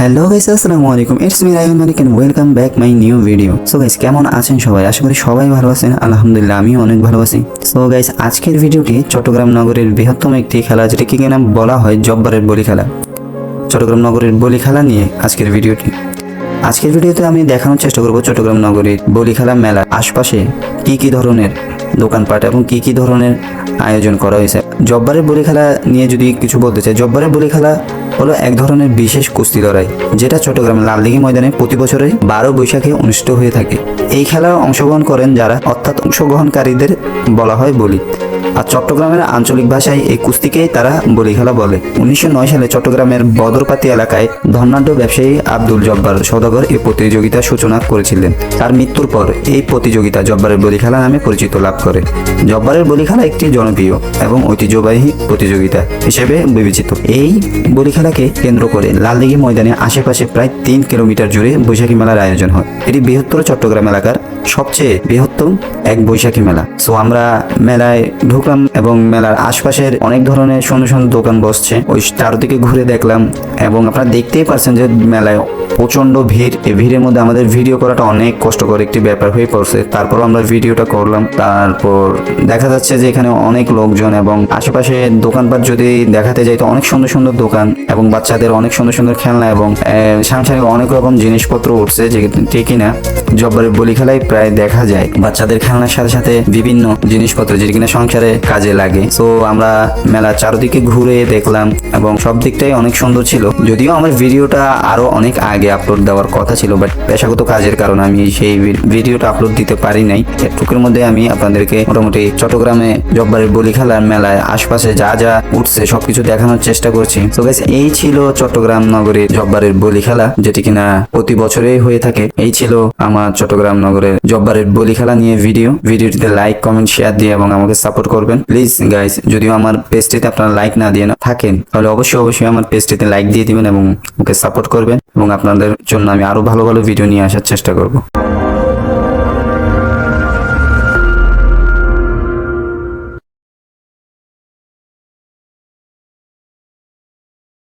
Hello guys আসসালামু আলাইকুম। It's me Rayan Malik and welcome back my new video so guys কেমন আছেন সবাই? আশা করি সবাই ভালো আছেন। আলহামদুলিল্লাহ, আমিও অনেক ভালো আছি। সো গাইস আজকের ভিডিওটি চট্টগ্রাম নগরের বৃহত্তম একটি খেলা, যেটাকে কিনা বলা হয় জব্বারের বলি খেলা। চট্টগ্রাম নগরের বলি খেলা নিয়ে আজকের ভিডিওটি আজকের ভিডিওতে আমি দেখানোর চেষ্টা করব চট্টগ্রাম নগরীর বলি খেলা মেলার আশপাশে কি কি ধরনের দোকানপাট এবং কি কি ধরনের আয়োজন করা হয়েছে। জব্বারের বলি খেলা নিয়ে যদি কিছু বলতে চাই, জব্বারের বলি খেলা হলো এক ধরনের বিশেষ কুস্তি লড়াই, যেটা চট্টগ্রাম লালদিঘি ময়দানে প্রতি বছরে বারো বৈশাখে অনুষ্ঠিত হয়ে থাকে। এই খেলায় অংশগ্রহণ করেন যারা অর্থাৎ অংশগ্রহণকারীদের বলা হয় বলি। আর চট্টগ্রামের আঞ্চলিক ভাষায় এই কুস্তিকেই তারা বলি খেলা বলে। উনিশশো নয় সালে চট্টগ্রামের বদরপাতি এলাকায় ধর্নাঢ্য ব্যবসায়ী আব্দুল জব্বার সৌদাগর এই প্রতিযোগিতার সূচনা করেছিলেন। তার মৃত্যুর পর এই প্রতিযোগিতা জব্বারের বলি খেলা নামে পরিচিত লাভ করে। জব্বারের বলি খেলা একটি জনপ্রিয় এবং ঐতিহ্যবাহী প্রতিযোগিতা হিসেবে বিবেচিত। এই বলি খেলাকে কেন্দ্র করে লালদিঘি ময়দানে আশেপাশে প্রায় তিন কিলোমিটার জুড়ে বৈশাখী মেলার আয়োজন হয়। এটি বৃহত্তর চট্টগ্রাম এলাকার সবচেয়ে বৃহত্তম এক বৈশাখী মেলা। সো আমরা মেলায় ঢুকলাম এবং মেলার আশপাশের অনেক ধরনের সুন্দর সুন্দর দোকান বসছে। ওই চারদিকে ঘুরে দেখলাম এবং আপনারা দেখতেই পারছেন যে মেলায় প্রচণ্ড ভিড়। এই ভিড়ের মধ্যে আমাদের ভিডিও করাটা অনেক কষ্টকর একটি ব্যাপার হয়ে পড়ছে। তারপর আমরা ভিডিওটা করলাম। তারপর দেখা যাচ্ছে যে এখানে অনেক লোকজন এবং আশেপাশে দোকানপাট যদি দেখাতে যাই তো অনেক সুন্দর সুন্দর দোকান এবং বাচ্চাদের অনেক সুন্দর সুন্দর খেলনা এবং সাংসারিক অনেক রকম জিনিসপত্র উঠছে যে ঠিকই না জব্বারের বলি খেলায় প্রায় দেখা যায়। বাচ্চাদের খেলনার সাথে সাথে বিভিন্ন জিনিসপত্র যেটি কিনা সংসারে কাজে লাগে। তো আমরা মেলা চারদিকে ঘুরে দেখলাম এবং সব দিকটাই অনেক সুন্দর ছিল। যদিও আমার ভিডিওটা আরও অনেক আগে আপলোড দেওয়ার কথা ছিল বাট পেশাগত কাজের কারণে আমি সেই ভিডিওটা আপলোড দিতে পারি নাই। এটুকুর মধ্যে আমি আপনাদেরকে মোটামুটি চট্টগ্রামে জব্বারের বলি খেলার মেলায় আশপাশে যা যা উঠছে সবকিছু দেখানোর চেষ্টা করছি। তো গাইস এই ছিল চট্টগ্রাম নগরীর জব্বারের বলি খেলা, যেটি কিনা প্রতি বছরেই হয়ে থাকে। এই ছিল আমার চট্টগ্রাম নগরের জব্বারের বলি খেলা নিয়ে ভিডিও ভিডিওটিতে লাইক কমেন্ট শেয়ার দিয়ে এবং আমাকে সাপোর্ট করবেন। প্লিজ গাইজ যদিও আমার পেজটিতে আপনারা লাইক না দিয়ে না থাকেন, তাহলে অবশ্যই অবশ্যই আমার পেজটিতে লাইক দিয়ে দিবেন এবং ওকে সাপোর্ট করবেন এবং আপনাদের জন্য আমি আরও ভালো ভালো ভিডিও নিয়ে আসার চেষ্টা করব।